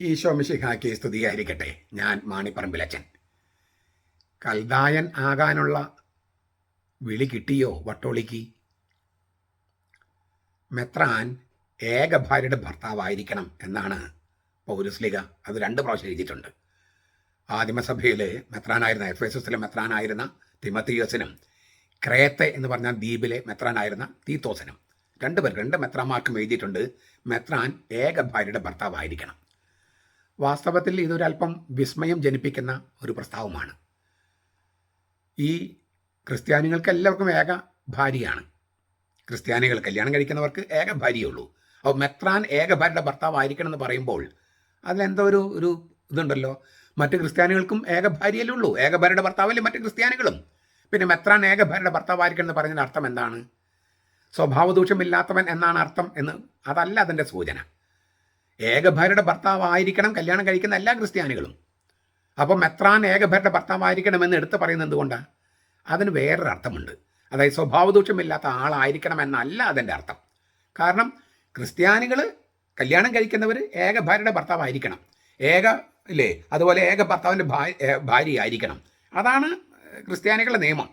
Isho case സ്തുതിയായിരിക്കട്ടെ ഞാൻ മാണിപ്പറമ്പിലച്ചൻ കൽദായൻ ആകാനുള്ള വിളി കിട്ടിയോ വട്ടോളിക്ക്? മെത്രാൻ ഏക ഭാര്യയുടെ ഭർത്താവായിരിക്കണം എന്നാണ് പൗരസ്ലിക അത് രണ്ട് പ്രാവശ്യം എഴുതിയിട്ടുണ്ട്. ആദിമസഭയിൽ മെത്രാനായിരുന്ന എഫ് എസ് എസിലെ മെത്രാനായിരുന്ന തിമത്തിയോസിനും ക്രേത്തെ എന്ന് പറഞ്ഞ ദ്വീപിലെ മെത്രാനായിരുന്ന തീത്തോസിനും. രണ്ടുപേർ രണ്ട് മെത്രാന്മാർക്കും എഴുതിയിട്ടുണ്ട് മെത്രാൻ ഏക ഭാര്യയുടെ ഭർത്താവായിരിക്കണം. വാസ്തവത്തിൽ ഇതൊരല്പം വിസ്മയം ജനിപ്പിക്കുന്ന ഒരു പ്രസ്താവമാണ്. ഈ ക്രിസ്ത്യാനികൾക്ക് എല്ലാവർക്കും ഏക ഭാര്യയാണ്. ക്രിസ്ത്യാനികൾ കല്യാണം കഴിക്കുന്നവർക്ക് ഏക ഭാര്യയുള്ളൂ. അപ്പോൾ മെത്രാൻ ഏക ഭാര്യയുടെ ഭർത്താവായിരിക്കണം എന്ന് പറയുമ്പോൾ അതിലെന്തോ ഒരു ഒരു ഇതുണ്ടല്ലോ. മറ്റ് ക്രിസ്ത്യാനികൾക്കും ഏക ഭാര്യയല്ലേ ഉള്ളൂ. ഏക ഭാര്യയുടെ ഭർത്താവല്ലേ മറ്റ് ക്രിസ്ത്യാനികളും. പിന്നെ മെത്രാൻ ഏക ഭാര്യയുടെ ഭർത്താവായിരിക്കണം എന്ന് പറഞ്ഞതിന്റെ അർത്ഥം എന്താണ്? സ്വഭാവദൂഷ്യമില്ലാത്തവൻ എന്നാണ് അർത്ഥം എന്ന് അതല്ല അതിന്റെ സൂചന. ഏകഭാര്യയുടെ ഭർത്താവായിരിക്കണം കല്യാണം കഴിക്കുന്ന എല്ലാ ക്രിസ്ത്യാനികളും. അപ്പം മെത്രാൻ ഏകഭരയുടെ ഭർത്താവായിരിക്കണം എന്ന് എടുത്ത് പറയുന്നത് എന്തുകൊണ്ടാണ് അതിന് വേറൊരു അർത്ഥമുണ്ട്. അതായത് സ്വഭാവദൂഷ്യമില്ലാത്ത ആളായിരിക്കണം എന്നല്ല അതിന്റെ അർത്ഥം. കാരണം ക്രിസ്ത്യാനികൾ കല്യാണം കഴിക്കുന്നവർ ഏകഭാര്യയുടെ ഭർത്താവായിരിക്കണം. ഏക ഇല്ലേ? അതുപോലെ ഏക ഭർത്താവിന്റെ ഭാര്യ ആയിരിക്കണം അതാണ് ക്രിസ്ത്യാനികളുടെ നിയമം.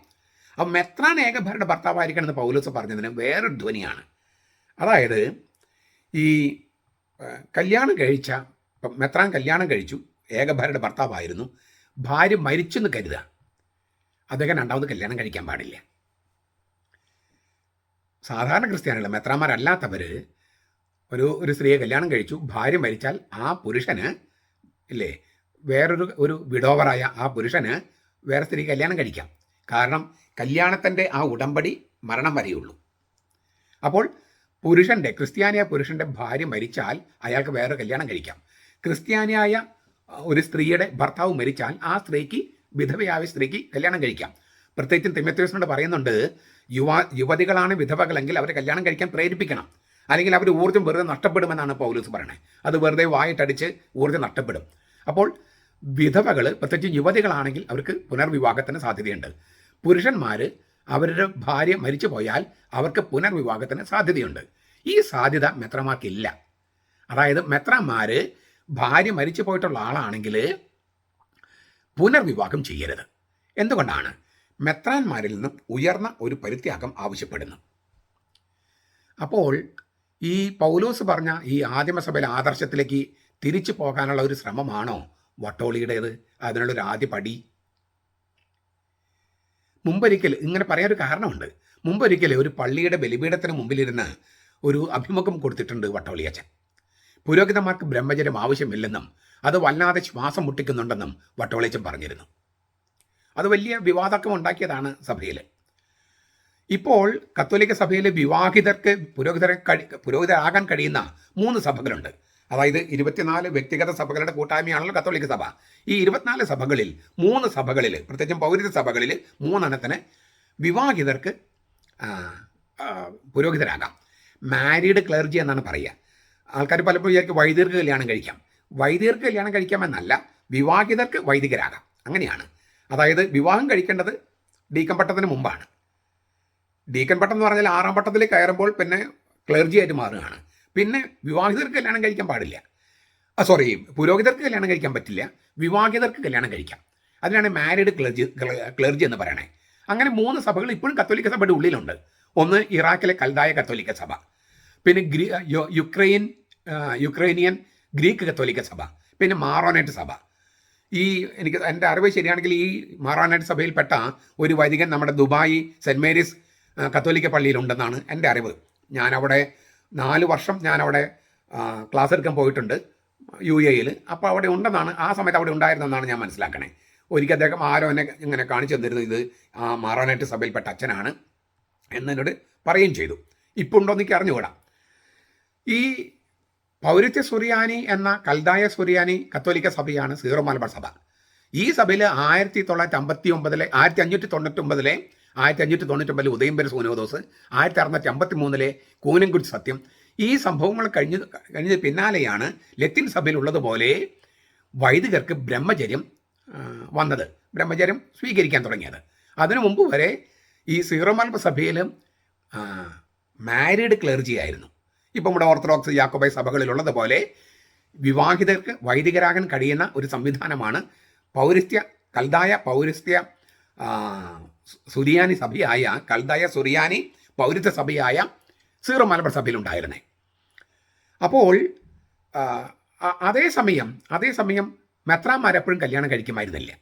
അപ്പം മെത്രാൻ ഏകഭാര്യയുടെ ഭർത്താവായിരിക്കണം എന്ന് പൗലോസ് പറഞ്ഞതിന് വേറൊരു ധ്വനിയാണ്. അതായത് ഈ കല്യാണം കഴിച്ച ഇപ്പം മെത്രാൻ കല്യാണം കഴിച്ചു. ഏകഭാര്യയുടെ ഭർത്താവായിരുന്നു. ഭാര്യ മരിച്ചെന്ന് കരുതുക. അദ്ദേഹം രണ്ടാമത് കല്യാണം കഴിക്കാൻ പാടില്ല. സാധാരണ ക്രിസ്ത്യാനികൾ മെത്രാന്മാരല്ലാത്തവർ ഒരു ഒരു സ്ത്രീയെ കല്യാണം കഴിച്ചു ഭാര്യ മരിച്ചാൽ ആ പുരുഷന് ഇല്ലേ വേറൊരു ഒരു വിഡോവറായ ആ പുരുഷന് വേറെ സ്ത്രീ കല്യാണം കഴിക്കാം. കാരണം കല്യാണത്തിന്റെ ആ ഉടമ്പടി മരണം വരെയുള്ളൂ. അപ്പോൾ പുരുഷന്റെ ക്രിസ്ത്യാനിയായ പുരുഷന്റെ ഭാര്യ മരിച്ചാൽ അയാൾക്ക് വേറെ കല്യാണം കഴിക്കാം. ക്രിസ്ത്യാനിയായ ഒരു സ്ത്രീയുടെ ഭർത്താവ് മരിച്ചാൽ ആ സ്ത്രീക്ക് വിധവയായ സ്ത്രീക്ക് കല്യാണം കഴിക്കാം. പ്രത്യേകിച്ചും തിമത്യോസിനോട് പറയുന്നുണ്ട് യുവ യുവതികളാണ് വിധവകളെങ്കിൽ അവരെ കല്യാണം കഴിക്കാൻ പ്രേരിപ്പിക്കണം. അല്ലെങ്കിൽ അവർ ഊർജം വെറുതെ നഷ്ടപ്പെടുമെന്നാണ് പൗലൂസ് പറയുന്നത് അത് വെറുതെ വായിട്ടടിച്ച് ഊർജം നഷ്ടപ്പെടും. അപ്പോൾ വിധവകൾ പ്രത്യേകിച്ച് യുവതികളാണെങ്കിൽ അവർക്ക് പുനർവിവാഹത്തിന് സാധ്യതയുണ്ട്. പുരുഷന്മാർ അവരുടെ ഭാര്യ മരിച്ചു പോയാൽ അവർക്ക് പുനർവിവാഹത്തിന് സാധ്യതയുണ്ട്. ഈ സാധ്യത മെത്രമാർക്കില്ല. അതായത് മെത്രന്മാർ ഭാര്യ മരിച്ചു പോയിട്ടുള്ള ആളാണെങ്കിൽ പുനർവിവാഹം ചെയ്യരുത്. എന്തുകൊണ്ടാണ്? മെത്രാന്മാരിൽ നിന്നും ഉയർന്ന ഒരു പരിത്യാഗം ആവശ്യപ്പെടുന്നു. അപ്പോൾ ഈ പൗലോസ് പറഞ്ഞ ഈ ആദിമസഭയിലെ ആദർശത്തിലേക്ക് തിരിച്ചു പോകാനുള്ള ഒരു ശ്രമമാണോ വട്ടോളിയുടേത്? അതിനുള്ളൊരു ആദ്യ പടി. മുമ്പൊരിക്കൽ ഇങ്ങനെ ഒരു കാരണമുണ്ട്. മുമ്പൊരിക്കൽ ഒരു പള്ളിയുടെ ബലിപീഠത്തിന് മുമ്പിലിരുന്ന് ഒരു അഭിമുഖം കൊടുത്തിട്ടുണ്ട് വട്ടോളിയച്ചൻ പുരോഹിതന്മാർക്ക് ബ്രഹ്മചര്യം ആവശ്യമില്ലെന്നും അത് വല്ലാതെ ശ്വാസം മുട്ടിക്കുന്നുണ്ടെന്നും വട്ടോളിയച്ചൻ പറഞ്ഞിരുന്നു. അത് വലിയ വിവാദക്കം ഉണ്ടാക്കിയതാണ് സഭയിൽ ഇപ്പോൾ കത്തോലിക്ക സഭയിലെ വിവാഹിതർക്ക് പുരോഹിതരെ കഴി പുരോഹിതരാകാൻ കഴിയുന്ന മൂന്ന് സഭകളുണ്ട്. അതായത് ഇരുപത്തിനാല് വ്യക്തിഗത സഭകളുടെ കൂട്ടായ്മയാണല്ലോ കത്തോലിക്ക സഭ. ഈ ഇരുപത്തിനാല് സഭകളിൽ മൂന്ന് സഭകളിൽ പ്രത്യേകിച്ചും പൗരിത സഭകളിൽ മൂന്നെണ്ണത്തിന് വിവാഹിതർക്ക് പുരോഹിതരാകാം. മാരീഡ് ക്ലർജി എന്നാണ് പറയുക. ആൾക്കാർ പലപ്പോഴും വിചാരിക്കും വൈദികർക്ക് കല്യാണം കഴിക്കാം. വൈദികർക്ക് കല്യാണം കഴിക്കാമെന്നല്ല വിവാഹിതർക്ക് വൈദികരാകാം. അങ്ങനെയാണ്. അതായത് വിവാഹം കഴിക്കേണ്ടത് ഡീക്കൻ പട്ടത്തിന് മുമ്പാണ്. ഡീക്കൻ പട്ടം എന്ന് പറഞ്ഞാൽ ആറാം പട്ടത്തിൽ കയറുമ്പോൾ പിന്നെ ക്ലർജി ആയിട്ട് മാറുകയാണ്. പിന്നെ വിവാഹിതർക്ക് കല്യാണം കഴിക്കാൻ പാടില്ല. സോറി പുരോഹിതർക്ക് കല്യാണം കഴിക്കാൻ പറ്റില്ല. വിവാഹിതർക്ക് കല്യാണം കഴിക്കാം. അതിനാണ് മാരീഡ് ക്ലർജി ക്ലർജി എന്ന് പറയണേ. അങ്ങനെ മൂന്ന് സഭകൾ ഇപ്പോഴും കത്തോലിക്ക സഭയുടെ ഉള്ളിലുണ്ട്. ഒന്ന് ഇറാഖിലെ കൽതായ കത്തോലിക്ക സഭ. പിന്നെ ഗ്രീ യുക്രൈൻ യുക്രൈനിയൻ ഗ്രീക്ക് കത്തോലിക്ക സഭ. പിന്നെ മാറോനേറ്റ് സഭ. ഈ എനിക്ക് എന്റെ അറിവ് ശരിയാണെങ്കിൽ ഈ മാറോനേറ്റ് സഭയിൽപ്പെട്ട ഒരു വൈദികൻ നമ്മുടെ ദുബായ് സെന്റ് മേരീസ് കത്തോലിക്ക പള്ളിയിലുണ്ടെന്നാണ് എന്റെ അറിവ്. ഞാനവിടെ നാല് വർഷം ഞാനവിടെ ക്ലാസ് എടുക്കാൻ പോയിട്ടുണ്ട് യു എയിൽ അപ്പോൾ അവിടെ ഉണ്ടെന്നാണ് ആ സമയത്ത് അവിടെ ഉണ്ടായിരുന്നെന്നാണ് ഞാൻ മനസ്സിലാക്കണേ. ഒരിക്കൽ അദ്ദേഹം ആരോ എന്നെ ഇങ്ങനെ കാണിച്ചു തന്നിരുന്നു ഇത് ആ മാറാനായിട്ട് സഭയിൽപ്പെട്ട അച്ഛനാണ്. എന്നോട് പറയുകയും ചെയ്തു. ഇപ്പോൾ ഉണ്ടോ എനിക്ക് അറിഞ്ഞുകൂടാ. ഈ പൗരത്യ സുറിയാനി എന്ന കൽദായ സുറിയാനി കത്തോലിക്ക സഭയാണ് സീറോ മലബാർ സഭ. ഈ സഭയിൽ ആയിരത്തി തൊള്ളായിരത്തി അമ്പത്തി ഒമ്പതിലെ ആയിരത്തി അഞ്ഞൂറ്റി തൊണ്ണൂറ്റി ഒമ്പതിലെ ആയിരത്തി അഞ്ഞൂറ്റി തൊണ്ണൂറ്റൊമ്പതിൽ ഉദയംപേര് സൂനോദോസ് ആയിരത്തി അറുന്നൂറ്റി അമ്പത്തി മൂന്നിലെ കൂനൻകുടി സത്യം. ഈ സംഭവങ്ങൾ കഴിഞ്ഞ് കഴിഞ്ഞ പിന്നാലെയാണ് ലത്തിൻ സഭയിൽ ഉള്ളതുപോലെ വൈദികർക്ക് ബ്രഹ്മചര്യം വന്നത്. ബ്രഹ്മചര്യം സ്വീകരിക്കാൻ തുടങ്ങിയത്. അതിനു മുമ്പ് വരെ ഈ സീറോ മലബാർ സഭയിൽ മാരീഡ് ക്ലർജി ആയിരുന്നു. ഇപ്പം ഇവിടെ ഓർത്തഡോക്സ് യാക്കോബൈ സഭകളിലുള്ളതുപോലെ വിവാഹിതർക്ക് വൈദികരാകാൻ കഴിയുന്ന ഒരു സംവിധാനമാണ് പൗരസ്ത്യ കൽതായ പൗരസ്ത്യ സുറിയാനി സഭയായ കൽതായ സുറിയാനി പൗരത്വ സഭയായ സീറോ മലബാർ സഭയിലുണ്ടായിരുന്നേ. അപ്പോൾ അതേസമയം അതേസമയം മെത്രാമാരെപ്പോഴും കല്യാണം കഴിക്കുമായിരുന്നില്ല.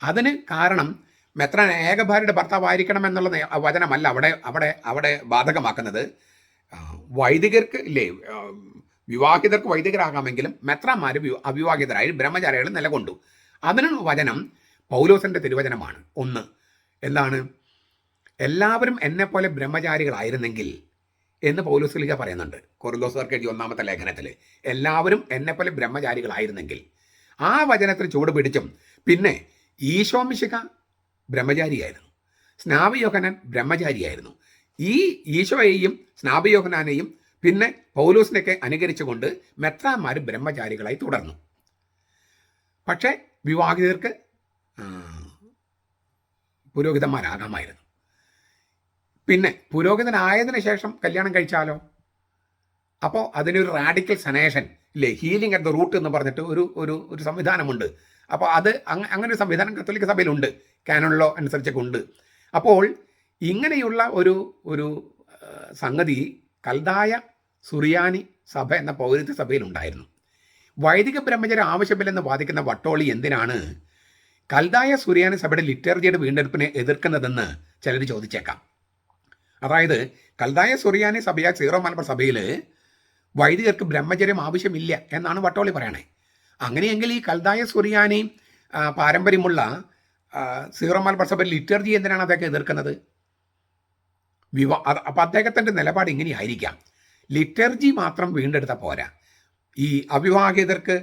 അതിന് കാരണം മെത്രാൻ ഏകഭാര്യയുടെ ഭർത്താവായിരിക്കണം എന്നുള്ള വചനമല്ല അവിടെ അവിടെ അവിടെ ബാധകമാക്കുന്നത്. വൈദികർക്ക് ഇല്ലേ വിവാഹിതർക്ക് വൈദികരാകാമെങ്കിലും മെത്രാന്മാർ അവിവാഹിതരായി ബ്രഹ്മചാരികൾ നിലകൊണ്ടു. അതിന് വചനം പൗലോസിന്റെ തിരുവചനമാണ്. ഒന്ന് എന്താണ്? എല്ലാവരും എന്നെ പോലെ ബ്രഹ്മചാരികളായിരുന്നെങ്കിൽ എന്ന് പൗലോസ് പൗലോസ്ലിക പറയുന്നുണ്ട്. കൊറിന്തോസുകാർക്ക് എഴുതിയ ഒന്നാമത്തെ ലേഖനത്തിൽ എല്ലാവരും എന്നെ പോലെ ബ്രഹ്മചാരികളായിരുന്നെങ്കിൽ. ആ വചനത്തിൽ ചൂട് പിടിച്ചും പിന്നെ ഈശോമിശിക ബ്രഹ്മചാരിയായിരുന്നു. സ്നാപയോഹനൻ ബ്രഹ്മചാരിയായിരുന്നു. ഈ ഈശോയെയും സ്നാപയോഹനാനെയും പിന്നെ പൗലൂസിനെയൊക്കെ അനുകരിച്ചുകൊണ്ട് മെത്രാന്മാർ ബ്രഹ്മചാരികളായി തുടർന്നു. പക്ഷേ വിവാഹിതർക്ക് പുരോഹിതന്മാരാകാമായിരുന്നു. പിന്നെ പുരോഹിതനായതിനു ശേഷം കല്യാണം കഴിച്ചാലോ? അപ്പോൾ അതിനൊരു റാഡിക്കൽ സനേഷൻ ഇല്ലേ? ഹീലിംഗ് അറ്റ് ദ റൂട്ട് എന്ന് പറഞ്ഞിട്ട് ഒരു ഒരു ഒരു സംവിധാനമുണ്ട്. അപ്പോൾ അത് അങ്ങനെ ഒരു സംവിധാനം കത്തോലിക്ക സഭയിലുണ്ട്. കാനൺ ലോ അനുസരിച്ചൊക്കെ ഉണ്ട്. അപ്പോൾ ഇങ്ങനെയുള്ള ഒരു ഒരു സംഗതി കൽതായ സുറിയാനി സഭ എന്ന പൗരത്വ സഭയിൽ ഉണ്ടായിരുന്നു. വൈദിക ബ്രഹ്മചര്യം ആവശ്യമില്ലെന്ന് വാദിക്കുന്ന വട്ടോളി എന്തിനാണ് കൽതായ സുറിയാനി സഭയുടെ ലിറ്റർജിയുടെ വീണ്ടെടുപ്പിനെ എതിർക്കുന്നതെന്ന് ചിലർ ചോദിച്ചേക്കാം. അതായത് കൽതായ സുറിയാനി സഭയ സീറോ മലബാർ സഭയിൽ വൈദികർക്ക് ബ്രഹ്മചര്യം ആവശ്യമില്ല എന്നാണ് വട്ടോളി പറയണേ. അങ്ങനെയെങ്കിൽ ഈ കൽതായ സുറിയാനി പാരമ്പര്യമുള്ള സീറോ മലബാർ സഭയിൽ ലിറ്റർജി എന്തിനാണ് അദ്ദേഹം എതിർക്കുന്നത്? വിവാ അപ്പം അദ്ദേഹത്തിന്റെ നിലപാട് ഇങ്ങനെയായിരിക്കാം. ലിറ്റർജി മാത്രം വീണ്ടെടുത്ത പോരാ. ഈ അവിവാഹിതർക്ക്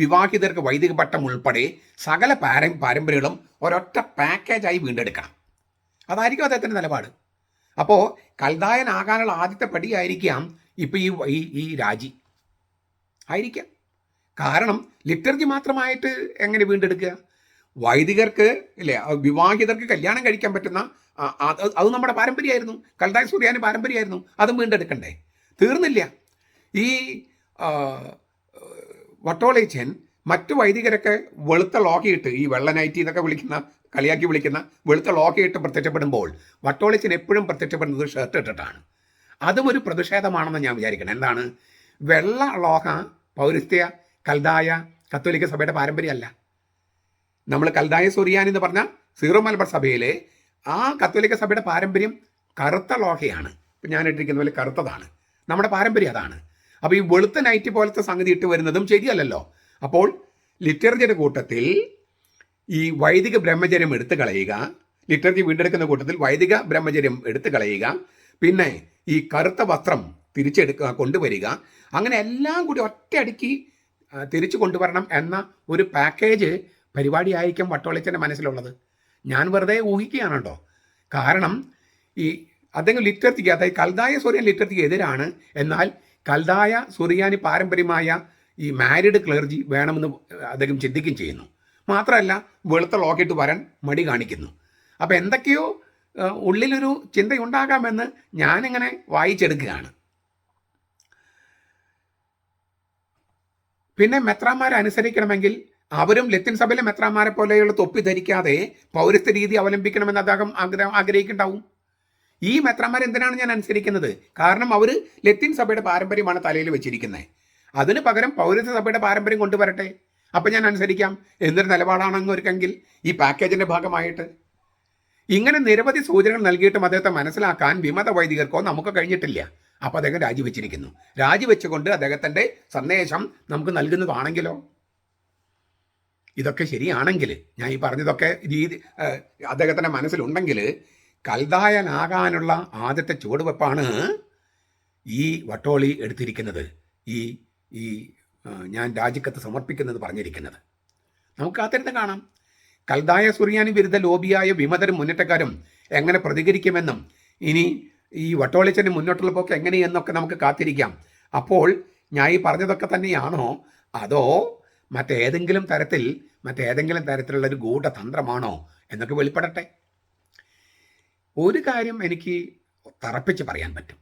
വിവാഹിതർക്ക് വൈദിക പട്ടം ഉൾപ്പെടെ സകല പാര പാരമ്പര്യങ്ങളും ഒരൊറ്റ പാക്കേജായി വീണ്ടെടുക്കണം. അതായിരിക്കും അദ്ദേഹത്തിന്റെ നിലപാട്. അപ്പോൾ കൽദായനാകാനുള്ള ആദ്യത്തെ പടിയായിരിക്കാം ഇപ്പോൾ ഈ ഈ രാജി. ആയിരിക്കാം. കാരണം ലിറ്റർജി മാത്രമായിട്ട് എങ്ങനെ വീണ്ടെടുക്കുക? വൈദികർക്ക് ഇല്ലേ വിവാഹിതർക്ക് കല്യാണം കഴിക്കാൻ പറ്റുന്ന അത് നമ്മുടെ പാരമ്പര്യമായിരുന്നു. കൽദായ സൂര്യാന് പാരമ്പര്യമായിരുന്നു. അതും വീണ്ടെടുക്കണ്ടേ? തീർന്നില്ല. ഈ വട്ടോളേച്ചൻ മറ്റു വൈദികരൊക്കെ വെളുത്ത ലോക്കിയിട്ട് ഈ വെള്ള നൈറ്റി എന്നൊക്കെ വിളിക്കുന്ന കളിയാക്കി വിളിക്കുന്ന വെളുത്ത ലോക്കിയിട്ട് പ്രത്യക്ഷപ്പെടുമ്പോൾ വട്ടോളിച്ചൻ എപ്പോഴും പ്രത്യക്ഷപ്പെടുന്നത് ഷർട്ട് ഇട്ടിട്ടാണ്. അതും ഒരു പ്രതിഷേധമാണെന്ന് ഞാൻ വിചാരിക്കണം. എന്താണ്? വെള്ള ലോഹ പൗരസ്ത്യ കൽദായ കത്തോലിക്ക സഭയുടെ പാരമ്പര്യമല്ല. നമ്മൾ കൽദായ സുറിയാൻ എന്ന് പറഞ്ഞ സീറോ മലബാർ സഭയിലെ ആ കത്തോലിക്ക സഭയുടെ പാരമ്പര്യം കറുത്ത ലോഹയാണ്. ഇപ്പം ഞാൻ ഇട്ടിരിക്കുന്ന പോലെ കറുത്തതാണ്. നമ്മുടെ പാരമ്പര്യം അതാണ്. അപ്പോൾ ഈ വെളുത്ത നൈറ്റ് പോലത്തെ സംഗതി ഇട്ട് വരുന്നതും ശരിയല്ലല്ലോ. അപ്പോൾ ലിറ്റർജിയുടെ കൂട്ടത്തിൽ ഈ വൈദിക ബ്രഹ്മചര്യം എടുത്തു കളയുക. ലിറ്റർജി വീണ്ടെടുക്കുന്ന കൂട്ടത്തിൽ വൈദിക ബ്രഹ്മചര്യം എടുത്തു കളയുക. പിന്നെ ഈ കറുത്ത വസ്ത്രം തിരിച്ചെടുക്കുക കൊണ്ടുവരിക. അങ്ങനെ എല്ലാം കൂടി ഒറ്റയടിക്ക് തിരിച്ചു കൊണ്ടുവരണം എന്ന ഒരു പാക്കേജ് പരിപാടിയായിരിക്കും വട്ടോളിച്ചന്റെ മനസ്സിലുള്ളത്. ഞാൻ വെറുതെ ഊഹിക്കുകയാണ് കേട്ടോ കാരണം ഈ അദ്ദേഹം ലിറ്റർത്തിക്ക് അതായത് കൽദായ സൂര്യൻ ലിറ്റർത്തിക്ക് എതിരാണ്. എന്നാൽ കൽദായ സുറിയാനി പാരമ്പര്യമായ ഈ മാരിഡ് ക്ലർജി വേണമെന്ന് അദ്ദേഹം ചിന്തിക്കുകയും ചെയ്യുന്നു. മാത്രമല്ല വെളുത്ത ലോക്കിട്ട് വരാൻ മടി കാണിക്കുന്നു. അപ്പോൾ എന്തൊക്കെയോ ഉള്ളിലൊരു ചിന്തയുണ്ടാകാമെന്ന് ഞാനിങ്ങനെ വായിച്ചെടുക്കുകയാണ്. പിന്നെ മെത്രാന്മാരെ അനുസരിക്കണമെങ്കിൽ അവരും ലത്തിൻ സഭയിലെ മെത്രാന്മാരെ പോലെയുള്ള തൊപ്പി ധരിക്കാതെ പൗരസ്ത്യ രീതി അവലംബിക്കണമെന്ന് അദ്ദേഹം ആഗ്രഹം ആഗ്രഹിക്കുന്നുണ്ടാവും. ഈ മെത്രാന്മാർ എന്തിനാണ് ഞാൻ അനുസരിക്കുന്നത്? കാരണം അവർ ലത്തിൻ സഭയുടെ പാരമ്പര്യമാണ് തലയിൽ വെച്ചിരിക്കുന്നത്. അതിന് പകരം പൗരസ്ത്യ സഭയുടെ പാരമ്പര്യം കൊണ്ടുവരട്ടെ. അപ്പം ഞാൻ അനുസരിക്കാം. എന്നൊരു നിലപാടാണെന്ന് ഒരുക്കെങ്കിൽ ഈ പാക്കേജിന്റെ ഭാഗമായിട്ട്. ഇങ്ങനെ നിരവധി സൂചനകൾ നൽകിയിട്ടും അദ്ദേഹത്തെ മനസ്സിലാക്കാൻ വിമത വൈദികർക്കോ നമുക്ക് കഴിഞ്ഞിട്ടില്ല. അപ്പോൾ അദ്ദേഹം രാജിവെച്ചിരിക്കുന്നു. രാജിവെച്ചുകൊണ്ട് അദ്ദേഹത്തിന്റെ സന്ദേശം നമുക്ക് നൽകുന്നതാണെങ്കിലോ? ഇതൊക്കെ ശരിയാണെങ്കിൽ ഞാൻ ഈ പറഞ്ഞതൊക്കെ രീതി അദ്ദേഹത്തിന്റെ മനസ്സിലുണ്ടെങ്കിൽ കൽദായനാകാനുള്ള ആദ്യത്തെ ചുവടുവെപ്പാണ് ഈ വട്ടോളി എടുത്തിരിക്കുന്നത്. ഈ ഈ ഞാൻ രാജിക്കത്ത് സമർപ്പിക്കുന്നത് പറഞ്ഞിരിക്കുന്നത്. നമുക്ക് കാത്തിരുന്ന് കാണാം. കൽദായ സുറിയാനി വിരുദ്ധ ലോബിയായ വിമതരും മുന്നേറ്റക്കാരും എങ്ങനെ പ്രതികരിക്കുമെന്നും ഇനി ഈ വട്ടോളിച്ചന് മുന്നോട്ടുള്ള പോക്ക് എങ്ങനെയെന്നൊക്കെ നമുക്ക് കാത്തിരിക്കാം. അപ്പോൾ ഞാൻ ഈ പറഞ്ഞതൊക്കെ തന്നെയാണോ? അതോ മറ്റേതെങ്കിലും തരത്തിൽ മറ്റേതെങ്കിലും തരത്തിലുള്ള ഒരു ഗൂഢതന്ത്രമാണോ എന്നൊക്കെ വെളിപ്പെടട്ടെ. ഒരു കാര്യം എനിക്ക് തറപ്പിച്ച് പറയാൻ പറ്റും.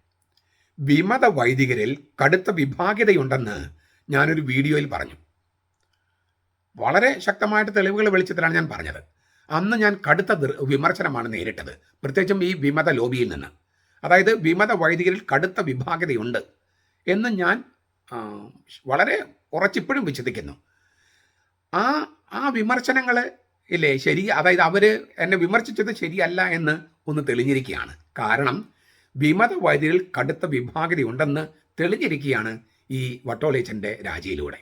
വിമത വൈദികരിൽ കടുത്ത വിഭാഗ്യതയുണ്ടെന്ന് ഞാനൊരു വീഡിയോയിൽ പറഞ്ഞു. വളരെ ശക്തമായിട്ട് തെളിവുകൾ വെളിച്ചത്തിലാണ് ഞാൻ പറഞ്ഞത്. അന്ന് ഞാൻ കടുത്ത വിമർശനമാണ് നേരിട്ടത്. പ്രത്യേകിച്ചും ഈ വിമത ലോബിയിൽ നിന്ന്. അതായത് വിമത വൈദികരിൽ കടുത്ത വിഭാഗ്യതയുണ്ട് എന്ന് ഞാൻ വളരെ ഉറച്ചിപ്പോഴും വിശ്വസിക്കുന്നു. ആ ആ വിമർശനങ്ങൾ ഇല്ലേ ശരി അതായത് അവർ എന്നെ വിമർശിച്ചത് ശരിയല്ല എന്ന് ഒന്ന് തെളിഞ്ഞിരിക്കുകയാണ്. കാരണം വിമത വൈദ്യരിൽ കടുത്ത വിഭാഗതയുണ്ടെന്ന് തെളിഞ്ഞിരിക്കുകയാണ് ഈ വട്ടോളേച്ചന്റെ രാജിയിലൂടെ.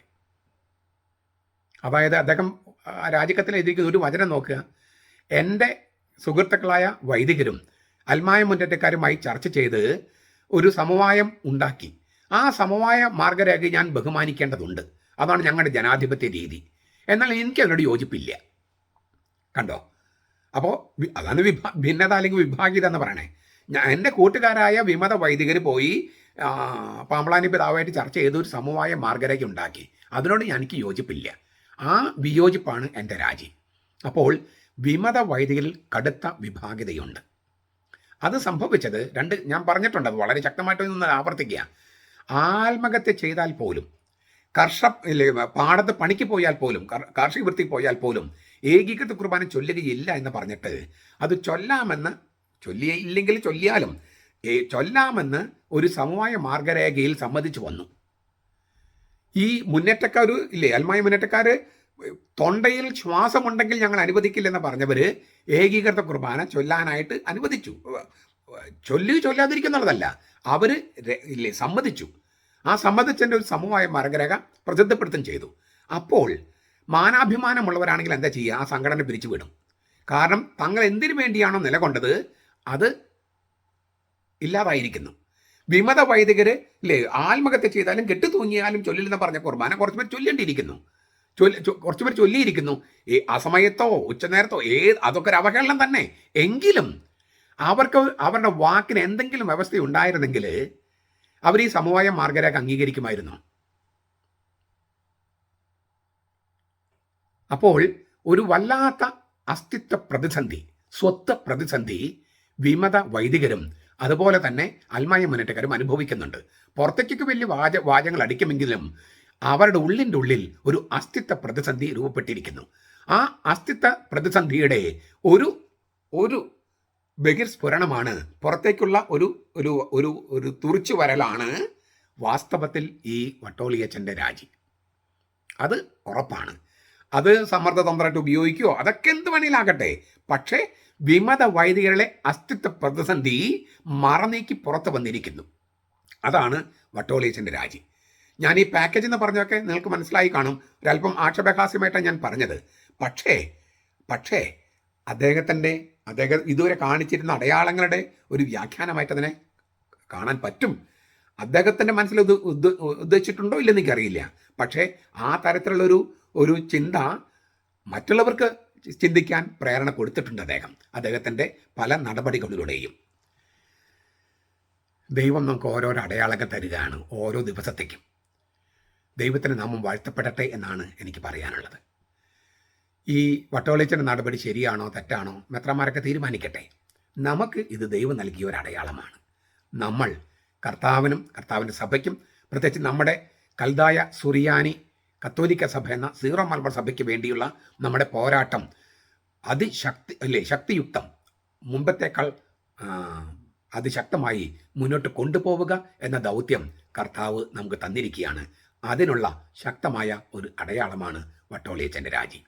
അതായത് അദ്ദേഹം രാജിക്കത്തിൽ എഴുതിയിരിക്കുന്ന ഒരു വചനം നോക്കുക. എന്റെ സുഹൃത്തുക്കളായ വൈദികരും അൽമായ മുന്നേറ്റക്കാരുമായി ചർച്ച ചെയ്ത് ഒരു സമവായം ഉണ്ടാക്കി. ആ സമവായ മാർഗരേഖ ഞാൻ ബഹുമാനിക്കേണ്ടതുണ്ട്. അതാണ് ഞങ്ങളുടെ ജനാധിപത്യ രീതി. എന്നാൽ എനിക്ക് അതിനോട് യോജിപ്പില്ല. കണ്ടോ? അപ്പോൾ അതാണ് വിഭാ ഭിന്നത അല്ലെങ്കിൽ വിഭാഗീത എന്ന് പറയണേ. ഞാൻ എന്റെ കൂട്ടുകാരായ വിമത വൈദികർ പോയി പാമ്പളാനി പിതാവായിട്ട് ചർച്ച ചെയ്ത ഒരു സമവായ മാർഗരേഖ ഉണ്ടാക്കി. അതിനോട് എനിക്ക് യോജിപ്പില്ല. ആ വിയോജിപ്പാണ് എന്റെ രാജി. അപ്പോൾ വിമത വൈദികരിൽ കടുത്ത വിഭാഗീതയുണ്ട്. അത് സംഭവിച്ചത് രണ്ട് ഞാൻ പറഞ്ഞിട്ടുണ്ട് അത് വളരെ ശക്തമായിട്ട് നിന്ന് ആവർത്തിക്കുക. ആത്മഹത്യ ചെയ്താൽ പോലും കർഷ പാടത്ത് പണിക്ക് പോയാൽ പോലും കർ- കാർഷിക വൃത്തി പോയാൽ പോലും ഏകീകൃത കുർബാന ചൊല്ലുകയില്ല എന്ന് പറഞ്ഞിട്ട് അത് ചൊല്ലാമെന്ന് ചൊല്ലിയില്ലെങ്കിൽ ചൊല്ലിയാലും ചൊല്ലാമെന്ന് ഒരു സമവായ മാർഗരേഖയിൽ സമ്മതിച്ചു വന്നു. ഈ മുന്നേറ്റക്കാർ ഇല്ലേ അൽമായ മുന്നേറ്റക്കാർ തൊണ്ടയിൽ ശ്വാസമുണ്ടെങ്കിൽ ഞങ്ങൾ അനുവദിക്കില്ലെന്ന് പറഞ്ഞവർ ഏകീകൃത കുർബാന ചൊല്ലാനായിട്ട് അനുവദിച്ചു. ചൊല്ലി ചൊല്ലാതിരിക്കുന്നുള്ളതല്ല അവർ ഇല്ലേ സമ്മതിച്ചു. ആ സമ്മതിച്ചതിന്റെ ഒരു സമൂഹമായ മാർഗരേഖ പ്രസിദ്ധപ്പെടുത്തും ചെയ്തു. അപ്പോൾ മാനാഭിമാനമുള്ളവരാണെങ്കിൽ എന്താ ചെയ്യുക? ആ സംഘടന പിരിച്ചു വിടും. കാരണം തങ്ങൾ എന്തിനു വേണ്ടിയാണോ നിലകൊണ്ടത്? അത് ഇല്ലാതായിരിക്കുന്നു. വിമത വൈദികർ ഇല്ലേ ആത്മഹത്യ ചെയ്താലും കെട്ടു തൂങ്ങിയാലും ചൊല്ലില്ലെന്ന് പറഞ്ഞ കുർബാന കുറച്ച് പേർ ചൊല്ലേണ്ടിയിരിക്കുന്നു ചൊല്ലി പേർ ചൊല്ലിയിരിക്കുന്നു. ഈ അസമയത്തോ ഉച്ചനേരത്തോ ഏ അതൊക്കെ ഒരു അവഹേളനം തന്നെ. എങ്കിലും അവർക്ക് അവരുടെ വാക്കിന് എന്തെങ്കിലും വ്യവസ്ഥ ഉണ്ടായിരുന്നെങ്കിൽ അവർ ഈ സമവായ മാർഗരേഖ അംഗീകരിക്കുമായിരുന്നു. അപ്പോൾ ഒരു വല്ലാത്ത അസ്തിത്വ പ്രതിസന്ധി സ്വത്ത് പ്രതിസന്ധി വിമത വൈദികരും അതുപോലെ തന്നെ അൽമായ മുന്നേറ്റക്കാരും അനുഭവിക്കുന്നുണ്ട്. പുറത്തേക്കൊക്കെ വലിയ വാച വാചങ്ങൾ അടിക്കുമെങ്കിലും അവരുടെ ഉള്ളിന്റെ ഉള്ളിൽ ഒരു അസ്തിത്വ പ്രതിസന്ധി രൂപപ്പെട്ടിരിക്കുന്നു. ആ അസ്തിത്വ പ്രതിസന്ധിയുടെ ഒരു ഒരു ബഹിർസ്ഫുരണമാണ് പുറത്തേക്കുള്ള ഒരു ഒരു ഒരു ഒരു തുറിച്ചു വരലാണ് വാസ്തവത്തിൽ ഈ വട്ടോളിയച്ചന്റെ രാജി. അത് ഉറപ്പാണ്. അത് സമ്മർദ്ദതന്ത്രമായിട്ട് ഉപയോഗിക്കുകയോ അതൊക്കെ എന്ത് വേണേലാകട്ടെ. പക്ഷേ വിമത വൈദികരുടെ അസ്തിത്വ പ്രതിസന്ധി മറനീക്കി പുറത്ത് വന്നിരിക്കുന്നു. അതാണ് വട്ടോളിയച്ചന്റെ രാജി. ഞാൻ ഈ പാക്കേജ് എന്ന് പറഞ്ഞൊക്കെ നിങ്ങൾക്ക് മനസ്സിലായി കാണും. ഒരല്പം ആക്ഷേപഹാസ്യമായിട്ടാണ് ഞാൻ പറഞ്ഞത്. പക്ഷേ പക്ഷേ അദ്ദേഹത്തിന്റെ അദ്ദേഹം ഇതുവരെ കാണിച്ചിരുന്ന അടയാളങ്ങളുടെ ഒരു വ്യാഖ്യാനമായിട്ട് അതിനെ കാണാൻ പറ്റും. അദ്ദേഹത്തിന്റെ മനസ്സിൽ ഇത് ഉദ്ദേശിച്ചിട്ടുണ്ടോ ഇല്ലെന്ന് എനിക്കറിയില്ല. പക്ഷേ ആ തരത്തിലുള്ളൊരു ഒരു ചിന്ത മറ്റുള്ളവർക്ക് ചിന്തിക്കാൻ പ്രേരണ കൊടുത്തിട്ടുണ്ട് അദ്ദേഹം. അദ്ദേഹത്തിന്റെ പല നടപടികളിലൂടെയും. ദൈവം നമുക്ക് ഓരോരോ അടയാളങ്ങൾ തരികയാണ് ഓരോ ദിവസത്തേക്കും. ദൈവത്തിന് നാമം വാഴ്ത്തപ്പെടട്ടെ എന്നാണ് എനിക്ക് പറയാനുള്ളത്. ഈ വട്ടോളിച്ചന്റെ നടപടി ശരിയാണോ തെറ്റാണോ മെത്രമാരൊക്കെ തീരുമാനിക്കട്ടെ. നമുക്ക് ഇത് ദൈവം നൽകിയ ഒരു അടയാളമാണ്. നമ്മൾ കർത്താവിനും കർത്താവിന്റെ സഭയ്ക്കും പ്രത്യേകിച്ച് നമ്മുടെ കൽതായ സുറിയാനി കത്തോലിക്ക സഭ എന്ന സീറോ മലബാർ സഭയ്ക്ക് വേണ്ടിയുള്ള നമ്മുടെ പോരാട്ടം അതിശക്തി അല്ലേ ശക്തിയുക്തം മുമ്പത്തേക്കാൾ അതിശക്തമായി മുന്നോട്ട് കൊണ്ടുപോവുക എന്ന ദൗത്യം കർത്താവ് നമുക്ക് തന്നിരിക്കുകയാണ്. അതിനുള്ള ശക്തമായ ഒരു അടയാളമാണ് വട്ടോളിയച്ചന്റെ രാജി.